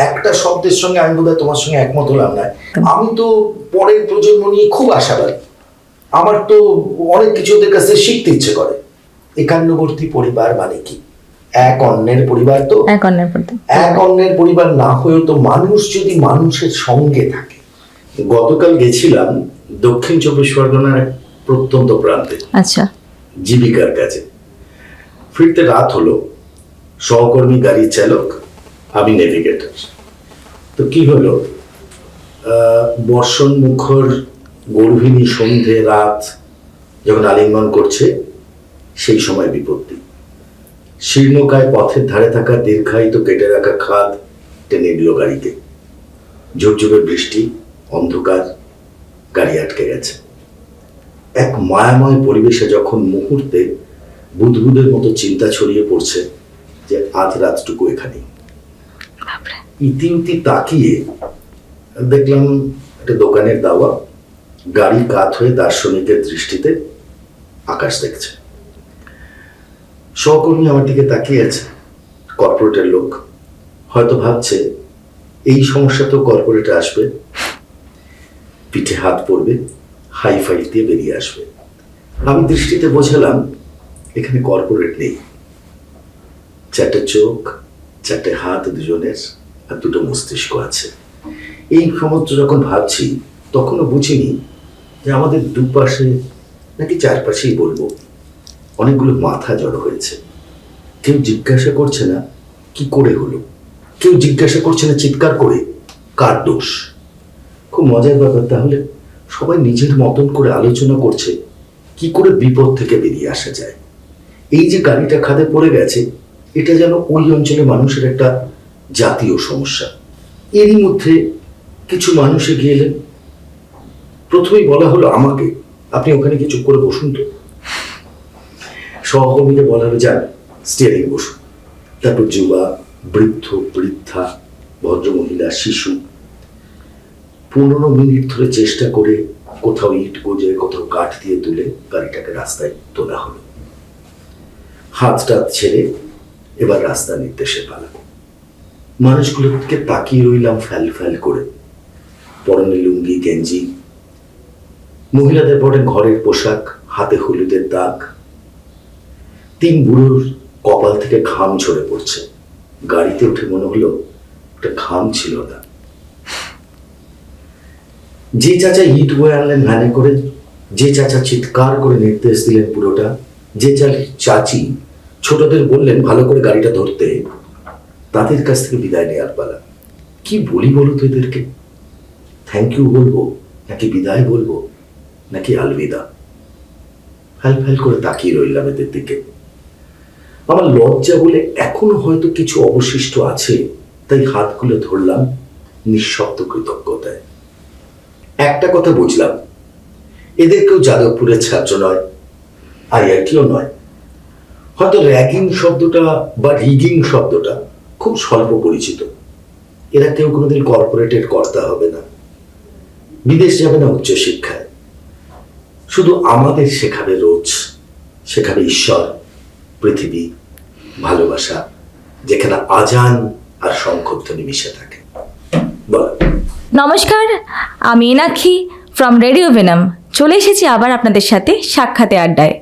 একটা শব্দের সঙ্গে আমি বোধহয় তোমার সঙ্গে একমত হলাম না। আমি তো পরের প্রজন্ম নিয়ে খুব আশাবাদী। আমার তো অনেক কিছু ওদের কাছে শিখতে ইচ্ছে করে। একান্নবর্তী পরিবার মানে কি? এক অন্যের পরিবার তো। এক অন্যের এক অন্যের পরিবার না হয়েও তো মানুষ যদি মানুষের সঙ্গে থাকে। গতকাল গেছিলাম দক্ষিণ চব্বিশ পরগনার এক প্রত্যন্ত প্রান্তে। আচ্ছা। জীবিকার কাছে ফিরতে রাত হলো। সহকর্মী গাড়ির চালক আমি নেভিগেটর তো কি হলো? বর্ষণ মুখর গর্ভিণী সন্ধে রাত যখন আলিঙ্গন করছে, সেই সময় বিপত্তি। শীর্ণকায় পথের ধারে থাকা দীর্ঘায়িত কেটে রাখা খাদ টেনে নিল গাড়িতে। ঝুরঝুরে বৃষ্টি, অন্ধকার, গাড়ি আটকে গেছে। এক মায়াময় পরিবেশে যখন মুহূর্তে বুদবুদের মতো চিন্তা ছড়িয়ে পড়ছে যে আজ রাতটুকু এখানেই। বাপরে ইতি উতি তাকিয়ে দেখলাম একটা দোকানের দাওয়া, গাড়ি কাত হয়ে দার্শনিকের দৃষ্টিতে আকাশ দেখছে। সহকর্মী আমার দিকে তাকিয়ে আছে, কর্পোরেটের লোক। হয়তো ভাবছে, এই সমস্যা তো কর্পোরেটে আসবে। পিঠে হাত পড়বে হাই ফাই দিয়ে বেরিয়ে আসবে। আমি দৃষ্টিতে বোঝালাম, এখানে কর্পোরেট নেই। চারটে চোখ, চারটে হাত দুজনের। আর দুটো মস্তিষ্ক আছে। এই সমস্ত যখন ভাবছি, তখনও বুঝিনি যে আমাদের দুপাশে নাকি চারপাশেই বলব, অনেকগুলো মাথা জড়ো হয়েছে। কেউ জিজ্ঞাসা করছে না, কি করে হলো? কেউ জিজ্ঞাসা করছে না, চিৎকার করে, কার দোষ? খুব মজার ব্যাপার, তাহলে সবাই নিজের মতন করে আলোচনা করছে, কি করে বিপদ থেকে বেরিয়ে আসা যায়? এই যে গাড়িটা খাদে পড়ে গেছে, এটা যেন ওই অঞ্চলে মানুষের একটা জাতীয় সমস্যা। এরই মধ্যে কিছু মানুষ এগিয়ে এলেন। প্রথমেই বলা হলো, আমাকে আপনি ওখানে কি চুপ করে বসুন তো। সহকর্মীকে বলা হলো, যান স্টিয়ারিং বসুন। তারপর যুবা, বৃদ্ধ, বৃদ্ধা, ভদ্রমহিলা, শিশু, পনেরো মিনিট ধরে চেষ্টা করে কোথাও ইট গোজে, কোথাও কাঠ দিয়ে তুলে গাড়িটাকে রাস্তায় তোলা হলো। হাত টাত ছেড়ে এবার রাস্তা নির্দেশে পালাবো মানুষগুলোকে তাকিয়ে রইলাম ফ্যাল ফ্যাল করে। পরনে লুঙ্গি, গেঞ্জি। মহিলাদের পরে ঘরের পোশাক, হাতে হলুদের দাগ। তিন বুড়োর কপাল থেকে ঘাম ঝরে পড়ছে। গাড়িতে উঠে মনে হলো একটা ঘাম ছিল না। যে চাচা ইট বয়ে আনলেন ভ্যানে করে, যে চাচা চিৎকার করে নির্দেশ দিলেন পুরোটা যে চাচি, ছোটদের বললেন ভালো করে গাড়িটা ধরতে। তাদের কাছ থেকে বিদায় নেওয়ার পালা। কি বলি বলো তো এদেরকে? থ্যাংক ইউ বলব, নাকি বিদায় বলব, নাকি আলবিদা? ফ্যাল ফ্যাল করে তাকিয়ে রইলাম এদের দিকে। আমার লজ্জা বলে এখনও হয়তো কিছু অবশিষ্ট আছে, তাই হাতগুলো ধরলাম নিঃশব্দ কৃতজ্ঞতায়। একটা কথা বুঝলাম, এদের কেউ যাদবপুরের ছাত্র নয়, আইআইটিও নয়। হয়তো র্যাগিং শব্দটা বা রিগিং শব্দটা খুব স্বল্প পরিচিত এরা কেউ কোনোদিন কর্পোরেটের কর্তা হবে না। বিদেশ যাবে না উচ্চশিক্ষায়। শুধু আমাদের শেখাবে রোজ, শেখাবে ঈশ্বর, পৃথিবী, ভালোবাসা, যেখানে আজান আর শঙ্খধ্বনি মিশে থাকে। নমস্কার, আমি এনাক্ষী ফ্রম রেডিও ভেনাম চলে এসেছি আবার আপনাদের সাথে সাক্ষাতে আড্ডায়।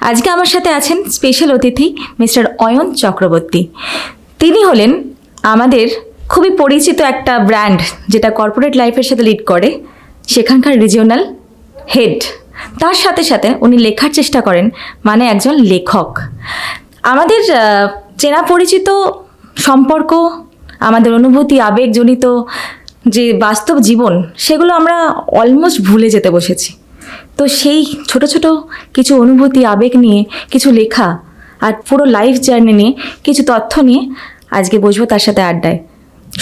আজকে আমার সাথে আছেন স্পেশাল অতিথি মিস্টার অয়ন চক্রবর্তী। তিনি হলেন আমাদের খুবই পরিচিত একটা ব্র্যান্ড যেটা কর্পোরেট লাইফের সাথে লিড করে, সেখানকার রিজিওনাল হেড তার সাথে সাথে উনি লেখার চেষ্টা করেন মানে একজন লেখক। আমাদের চেনা পরিচিত সম্পর্ক, আমাদের অনুভূতি, আবেগজনিত যে বাস্তব জীবন, সেগুলো আমরা অলমোস্ট ভুলে যেতে বসেছি। তো সেই ছোট ছোট কিছু অনুভূতি, আবেগ নিয়ে কিছু লেখা আর পুরো লাইফ জার্নি নিয়ে কিছু তথ্য নিয়ে আজকে বসবো তার সাথে আড্ডায়।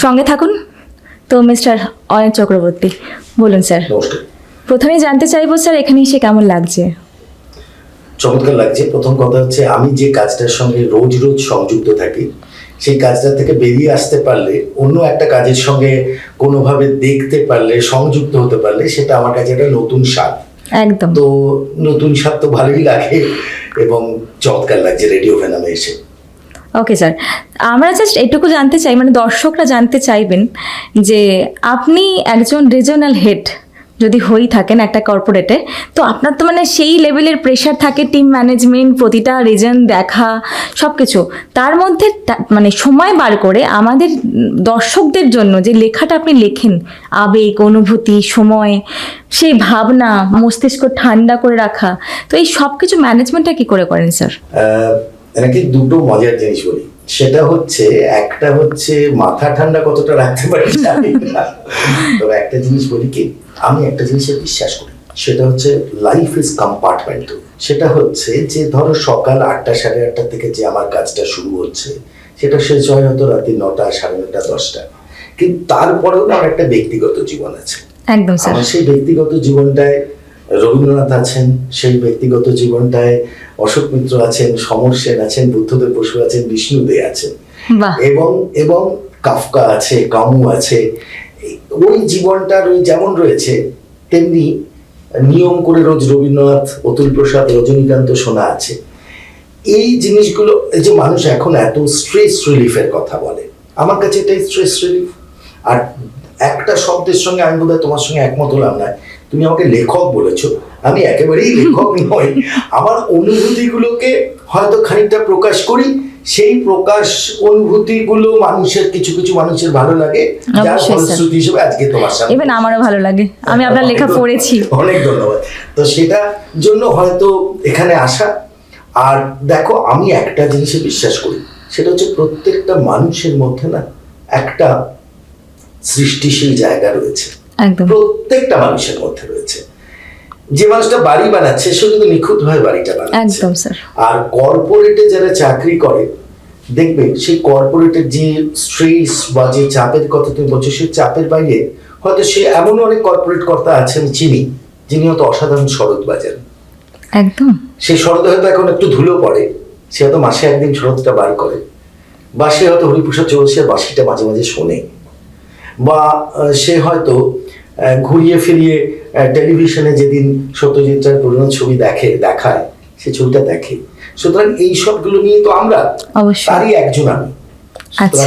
সঙ্গে থাকুন? তো মিস্টার অয়ন চক্রবর্তী বলুন স্যার। প্রথমেই জানতে চাইব স্যার এখানে এসে কেমন লাগছে? চমৎকার লাগছে। প্রথম কথা হচ্ছে আমি যে কাজটার সঙ্গে রোজ রোজ সংযুক্ত থাকি সেই কাজটা থেকে বেরিয়ে আসতে পারলে অন্য একটা কাজের সঙ্গে কোনোভাবে দেখতে পারলে সংযুক্ত হতে পারলে সেটা আমার কাছে একটা নতুন স্বাদ। একদম। তো নতুন স্বাদ তো ভালোই লাগে এবং চমৎকার লাগছে রেডিও ফেনামে এসে। ওকে স্যার আমরা জাস্ট এটুকু জানতে চাই মানে দর্শকরা জানতে চাইবেন যে আপনি একজন রিজনাল হেড যদি হয়েই থাকেন একটা কর্পোরেটে তো আপনার তো মানে সেই লেভেলের প্রেশার থাকে টিম ম্যানেজমেন্ট প্রতিটা রিজন দেখা সব কিছু তার মধ্যে মানে সময় বার করে আমাদের দর্শকদের জন্য যে লেখাটা আপনি লেখেন, আবেগ, অনুভূতি, সময়, সেই ভাবনা, মস্তিষ্ক ঠান্ডা করে রাখা, তো এই সব কিছু ম্যানেজমেন্টটা কি করে করেন স্যার আহ, নাকি দুটো মজার জিনিস বলি। সেটা হচ্ছে একটা হচ্ছে মাথা ঠান্ডা কতটা রাখতে পারি তবে একটা জিনিস বলি কি আমি একটা জিনিসে বিশ্বাস করি। সেটা হচ্ছে লাইফ ইজ কম্পার্টমেন্টাল সেটা হচ্ছে যে ধরো সকাল আটটা সাড়ে আটটা থেকে যে আমার কাজটা শুরু হচ্ছে সেটা শেষ হয় হয়তো রাতে নটা সাড়ে নটা দশটা। কিন্তু তারপরেও আমার একটা ব্যক্তিগত জীবন আছে। একদম সেই ব্যক্তিগত জীবনটায় রবীন্দ্রনাথ আছেন সেই ব্যক্তিগত জীবনটায় অশোক মিত্র আছেন সমর সেন আছেন বুদ্ধদেব বসু আছেন বিষ্ণু দে আছেন। এবং এবং কাফকা আছে কামু আছে। ওই জীবনটার ওই যেমন রয়েছে তেমনি নিয়ম করে রোজ রবীন্দ্রনাথ অতুল প্রসাদ রজনীকান্ত শোনা আছে। এই জিনিসগুলো এই যে মানুষ এখন এত স্ট্রেস রিলিফের কথা বলে আমার কাছে এটাই স্ট্রেস রিলিফ আর একটা শব্দের সঙ্গে আমি বোধহয় তোমার সঙ্গে একমত হলাম না। তুমি আমাকে লেখক বলেছ। আমি একেবারেই লেখক নই। আমার অনুভূতিগুলোকে হয়তো খানিকটা প্রকাশ করি। সেই প্রকাশ অনুভূতিগুলো মানুষের কিছু কিছু মানুষের ভালো লাগে। যার ফলশ্রুতি হিসেবে আজকে তোমার সামনে। ইভেন আমারও ভালো লাগে। আমি আপনার লেখা পড়েছি। অনেক ধন্যবাদ। তো সেটা জন্য হয়তো এখানে আসা। আর দেখো আমি একটা জিনিসে বিশ্বাস করি। সেটা হচ্ছে প্রত্যেকটা মানুষের মধ্যে না একটা সৃষ্টিশীল জায়গা রয়েছে। প্রত্যেকটা মানুষের মধ্যে রয়েছে। যে মানুষটা বাড়ি বানাচ্ছে সে কিন্তু নিখুঁত ভাবে বাড়িটা বানাচ্ছে। একদম স্যার। আর কর্পোরেটে যারা চাকরি করে দেখবে সেই কর্পোরেটের যে স্ট্রেস বা যে চাপের কথা তুমি বলছো সেই চাপের বাইরে হয়তো সে এমন অনেক কর্পোরেট কর্তা আছেন চিনি যিনি হয়তো অসাধারণ শরৎ বাজান। একদম। সেই শরৎ হয়তো এখন একটু ধুলো পড়ে সে হয়তো মাসে একদিন শরৎটা বার করে বা সে হয়তো হরিপ্রসাদ চৌরসিয়ার বাসিটা মাঝে মাঝে শোনে। বা সে হয়তো ঘুরিয়ে ফিরিয়ে টেলিভিশনে যেদিন সত্যজিৎ রায়ের পুরোনো ছবি দেখে দেখায় সে ছবিটা দেখে। সুতরাং এই সবগুলো নিয়ে তো আমরা তারই একজন আমি। আচ্ছা।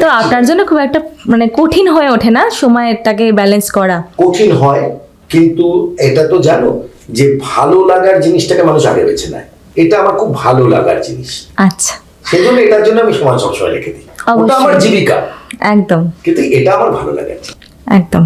তো আপনার জন্য খুব একটা মানে কঠিন হয়ে ওঠে না সময়টাকে ব্যালেন্স করা? কঠিন হয় কিন্তু এটা তো জানো যে ভালো লাগার জিনিসটাকে মানুষ আগে বেছে নেয়। এটা আমার খুব ভালো লাগার জিনিস। আচ্ছা। সেই জন্য এটার জন্য আমি সময় সবসময় রেখে দিই। ওটা আমার জীবিকা। একদম। কিন্তু এটা আমার ভালো জিনিস। একদম।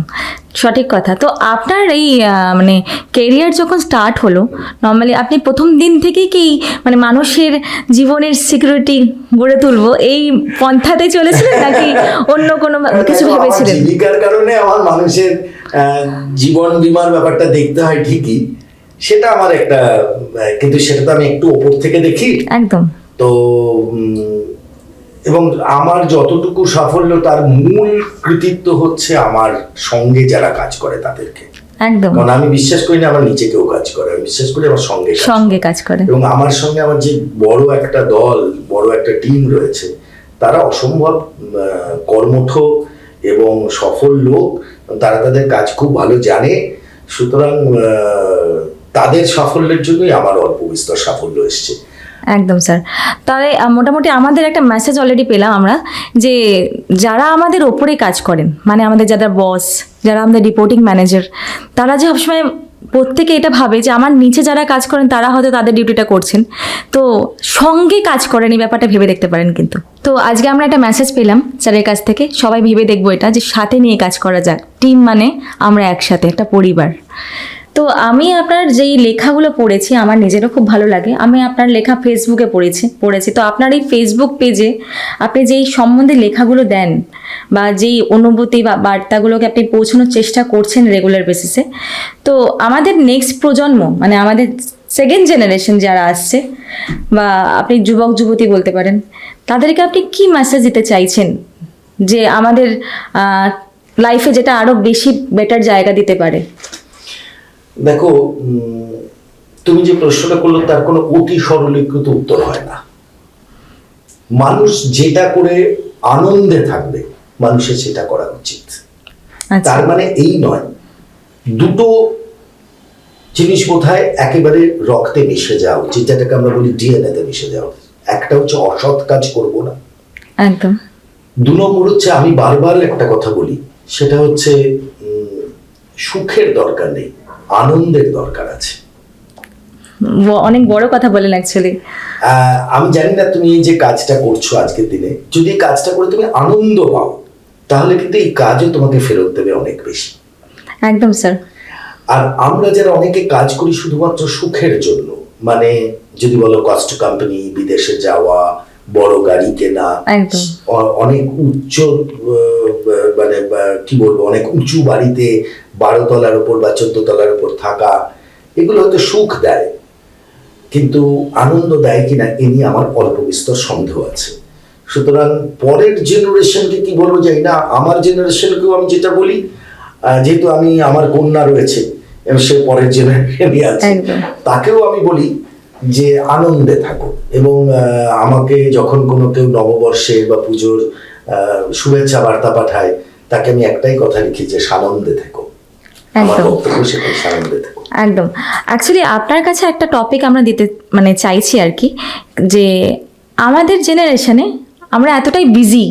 সঠিক কথা। তো আপনার এই মানে কেরিয়ার যখন স্টার্ট হলো নর্মালি আপনি প্রথম দিন থেকেই কি মানে মানুষের জীবনের সিকিউরিটি গড়ে তুলবো এই পন্থাতে চলেছিলেন নাকি অন্য কোনো কিছু দেখো, ভেবেছিলেন? জীবিকার কারণে আমার মানুষের জীবন বীমার ব্যাপারটা দেখতে হয় ঠিকই। সেটা আমার একটা কিন্তু সেটা তো আমি একটু ওপর থেকে দেখি। একদম। তো এবং আমার যতটুকু সাফল্য তার মূল কৃতিত্ব হচ্ছে আমার সঙ্গে যারা কাজ করে তাদেরকে। একদম। কারণ আমি বিশ্বাস করি না আমার নিচে কেউ কাজ করে আমি বিশ্বাস করি আমার সঙ্গে সঙ্গে কাজ করে। এবং আমার সঙ্গে আমার যে বড় একটা দল বড় একটা টিম রয়েছে তারা অসম্ভব কর্মঠ এবং সফল লোক তারা তাদের কাজ খুব ভালো জানে। সুতরাং তাদের সাফল্যের জন্যই আমার অল্প বিস্তর সাফল্য এসছে। একদম স্যার। তাহলে মোটামুটি আমাদের একটা মেসেজ অলরেডি পেলাম আমরা যে যারা আমাদের ওপরে কাজ করেন মানে আমাদের যারা বস যারা আমাদের রিপোর্টিং ম্যানেজার তারা যে সবসময় প্রত্যেকে এটা ভাবে যে আমার নিচে যারা কাজ করেন, তারা হয়তো তাদের ডিউটিটা করছেন। তো সঙ্গে কাজ করেন এই ব্যাপারটা ভেবে দেখতে পারেন কিন্তু। তো আজকে আমরা একটা মেসেজ পেলাম স্যারের কাছ থেকে, সবাই ভেবে দেখব এটা যে সাথে নিয়ে কাজ করা যাক। টিম মানে আমরা একসাথে, একটা পরিবার। তো আমি আপনার যেই লেখাগুলো পড়েছি, আমার নিজেরও খুব ভালো লাগে। আমি আপনার লেখা ফেসবুকে পড়েছি পড়েছি। তো আপনার এই ফেসবুক পেজে আপনি যেই সম্বন্ধে লেখাগুলো দেন বা যেই অনুভূতি বা বার্তাগুলোকে আপনি পৌঁছানোর চেষ্টা করছেন রেগুলার বেসিসে তো আমাদের নেক্সট প্রজন্ম মানে আমাদের সেকেন্ড জেনারেশন যারা আসছে বা আপনি যুবক, যুবতী বলতে পারেন, তাদেরকে আপনি কি মেসেজ দিতে চাইছেন? যে আমাদের লাইফে যেটা আরও বেশি বেটার জায়গা দিতে পারে। দেখো উম, তুমি যে প্রশ্নটা করল তার কোনো অতি সরলীকৃত উত্তর হয় না। মানুষ যেটা করে আনন্দে থাকবে মানুষের সেটা করা উচিত। আচ্ছা। তার মানে এই নয় দুটো জিনিস বোধহয় একেবারে রক্তে মিশে যাওয়া উচিত যেটাকে আমরা বলি ডিএনএ তে মিশে যাওয়া একটা হচ্ছে অসৎ কাজ করব না। একদম। দু নম্বর হচ্ছে আমি বারবার একটা কথা বলি সেটা হচ্ছে উম, সুখের দরকার নেই। আনন্দের দরকার আছে। অনেক বড় কথা বলেন অ্যাকচুয়ালি আমি জানি না তুমি এই যে কাজটা করছ আজকের দিনে। যদি কাজটা করে তুমি আনন্দ পাও তাহলে কিন্তু এই কাজও তোমাকে ফেরত দেবে অনেক বেশি। একদম স্যার আর আমরা যারা অনেকে কাজ করি শুধুমাত্র সুখের জন্য মানে যদি বলো কষ্ট কোম্পানি বিদেশে যাওয়া বড় গাড়ি কেনা অনেক উচ্চ মানে কি বলব অনেক উঁচু বাড়িতে বারো তলার উপর বা চোদ্দ তলার উপর থাকা এগুলো হয়তো সুখ দেয় কিন্তু আনন্দ দেয় কিনা এ নিয়ে আমার অল্প বিস্তর সন্দেহ আছে। সুতরাং পরের জেনারেশনকে কি বলব যাই না আমার জেনারেশনকেও আমি যেটা বলি যেহেতু আমি আমার কন্যা রয়েছে এবং সে পরের জেনারেশনই আছে তাকেও আমি বলি যে আনন্দে থাকো এবং আমাকে যখন কোনো কেউ নববর্ষে বা পুজোর আহ, শুভেচ্ছা বার্তা পাঠায় তাকে আমি একটাই কথা লিখি যে সানন্দে থেকো। একদম। একদম। অ্যাকচুয়ালি আপনার কাছে একটা টপিক আমরা দিতে মানে চাইছি আর কি যে আমাদের জেনারেশনে আমরা এতটাই বিজি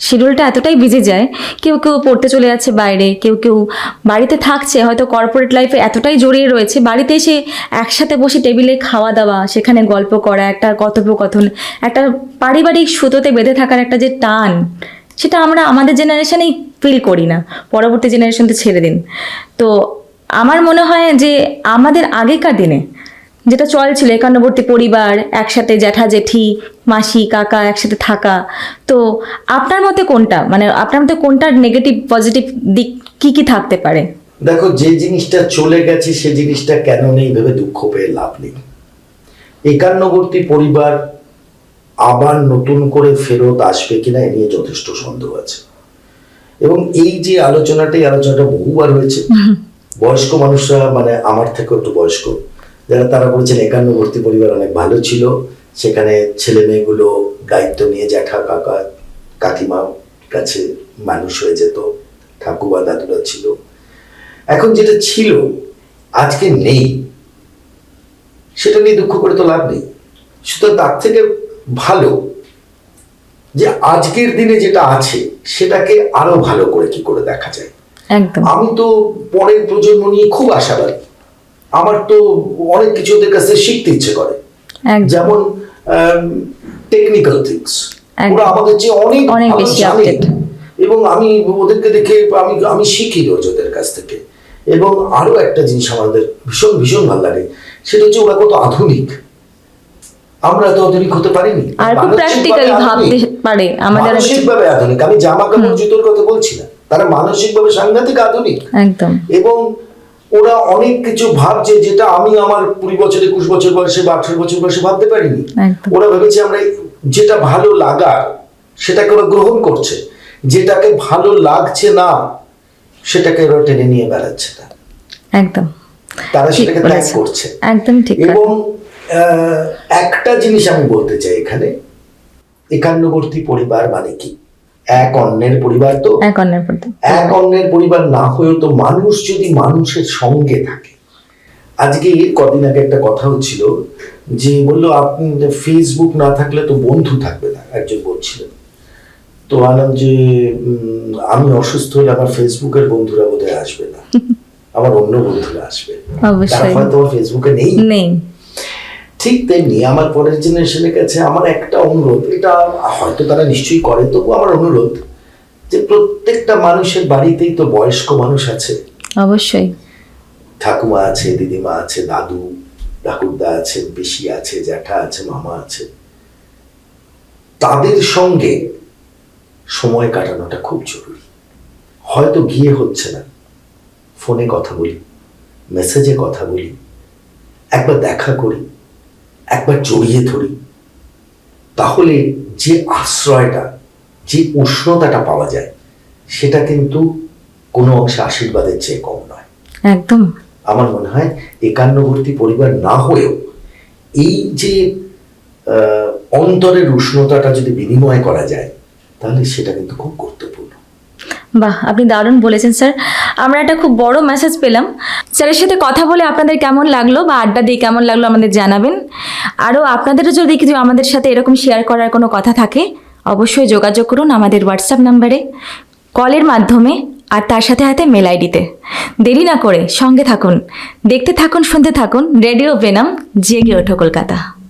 শিডিউলটা এতটাই বিজি যায় কেউ কেউ পড়তে চলে যাচ্ছে বাইরে কেউ কেউ বাড়িতে থাকছে হয়তো কর্পোরেট লাইফে এতটাই জড়িয়ে রয়েছে বাড়িতে এসে একসাথে বসে টেবিলে খাওয়া দাওয়া সেখানে গল্প করা একটা কথোপকথন একটা পারিবারিক সুতোতে বেঁধে থাকার একটা যে টান সেটা আমরা আমাদের জেনারেশনেই ফিল করি না। পরবর্তী জেনারেশন তো ছেড়ে দিন। তো আমার মনে হয় যে আমাদের আগেকার দিনে যেটা চল ছিল একান্নবর্তী পরিবার, একসাথে জ্যাঠা, জেঠি, মাসি, কাকা একসাথে থাকা, তো আপনার মতে কোনটা? মানে আপনার মতে কোনটার নেগেটিভ পজিটিভ দিক কি কি থাকতে পারে? দেখো, যে জিনিসটা চলে গেছে, সে জিনিসটা কেন নেই ভেবে দুঃখ পেয়ে লাভ নেই। একান্নবর্তী পরিবার আবার নতুন করে ফেরত আসবে কিনা এ নিয়ে যথেষ্ট সন্দেহ আছে। এবং এই যে আলোচনাটা এই আলোচনাটা বহুবার হয়েছে। বয়স্ক মানুষরা মানে আমার থেকে একটু বয়স্ক যারা তারা বলছেন একান্নবর্তী পরিবার অনেক ভালো ছিল। সেখানে ছেলে মেয়েগুলো দায়িত্ব নিয়ে জ্যাঠা কাকা কাকিমা কাছে মানুষ হয়ে যেত ঠাকুমা দাদুরা ছিল। এখন যেটা ছিল আজকে নেই। সেটা নিয়ে দুঃখ করে তো লাভ নেই। সুতরাং তার থেকে ভালো। যে আজকের দিনে যেটা আছে সেটাকে আরও ভালো করে কি করে দেখা যায়। একদম। আমি তো পরের প্রজন্ম নিয়ে খুব আশাবাদী। আমার তো অনেক কিছু ওদের কাছ শিখতে ইচ্ছে করে। যেমন টেকনিক্যাল থিংস ওরা আমাদের চেয়ে অনেক অনেক বেশি। এবং আমি ওদেরকে দেখে আমি আমি শিখি রোজ ওদের কাছ থেকে। এবং আরও একটা জিনিস আমাদের ভীষণ ভীষণ ভালো লাগে। সেটা হচ্ছে ওরা কত আধুনিক। আমরা তো আধুনিক হতে পারিনি। আর খুব প্র্যাকটিক্যালি ভাবতে পারে আমাদের মানসিকভাবে আধুনিক। আমি জামা কাপড় জুতোর কথা বলছি না। তারা মানসিকভাবে সাংঘাতিক আধুনিক। একদম। এবং ওরা অনেক কিছু ভাবছে যেটা আমি আমার কুড়ি বছর একুশ বছর বয়সে বা আঠারো বছর বয়সে ভাবতে পারিনি। ওরা ভেবেছে আমরা যেটা ভালো লাগার সেটাকে ওরা গ্রহণ করছে। যেটাকে ভালো লাগছে না সেটাকে ওরা টেনে নিয়ে বেড়াচ্ছে না একদম। তারা সেটাকে ত্যাগ করছে। একদম ঠিক এবং একটা জিনিস আমি বলতে চাই এখানে। একান্নবর্তী পরিবার মানে কি? এক অন্যের পরিবার তো। এক অন্যের এক অন্যের পরিবার না হয়েও তো মানুষ যদি মানুষের সঙ্গে থাকে। আজকে কদিন আগে একটা কথা হচ্ছিল যে বলল আপনি ফেসবুক না থাকলে তো বন্ধু থাকবে না একজন বলছিলেন। তো আলাম যে আমি অসুস্থ হলে আমার ফেসবুকের বন্ধুরা বোধহয় আসবে না। আমার অন্য বন্ধুরা আসবে। তারা হয়তো ফেসবুকে নেই। নেই। ঠিক তেমনি আমার পরের জেনারেশনের কাছে আমার একটা অনুরোধ এটা হয়তো তারা নিশ্চয়ই করে তবু আমার অনুরোধ যে প্রত্যেকটা মানুষের বাড়িতেই তো বয়স্ক মানুষ আছে। অবশ্যই। ঠাকুমা আছে দিদিমা আছে দাদু ঠাকুরদা আছে পিসি আছে জ্যাঠা আছে মামা আছে। তাদের সঙ্গে সময় কাটানোটা খুব জরুরি। হয়তো গিয়ে হচ্ছে না। ফোনে কথা বলি মেসেজে কথা বলি একবার দেখা করি। একবার জড়িয়ে ধরি। তাহলে যে আশ্রয়টা যে উষ্ণতাটা পাওয়া যায় সেটা কিন্তু কোনো অংশে আশীর্বাদের চেয়ে কম নয়। একদম। আমার মনে হয় একান্নবর্তী পরিবার না হয়েও এই যে আহ, অন্তরের উষ্ণতাটা যদি বিনিময় করা যায় তাহলে সেটা কিন্তু খুব গুরুত্বপূর্ণ। বাহ, আপনি দারুণ বলেছেন, স্যার। আমরা একটা খুব বড় মেসেজ পেলাম। স্যারের সাথে কথা বলে আপনাদের কেমন লাগল বা আড্ডা দিয়ে কেমন লাগল আমাদের জানাবেন। আরও আপনাদেরও যদি কিছু আমাদের সাথে এরকম শেয়ার করার কোনো কথা থাকে, অবশ্যই যোগাযোগ করুন আমাদের হোয়াটসঅ্যাপ নাম্বারে কলের মাধ্যমে আর তার সাথে হাতে মেল আইডিতে দেরি না করে সঙ্গে থাকুন। দেখতে থাকুন, শুনতে থাকুন। রেডিও বেনাম জেগে ওঠো কলকাতা।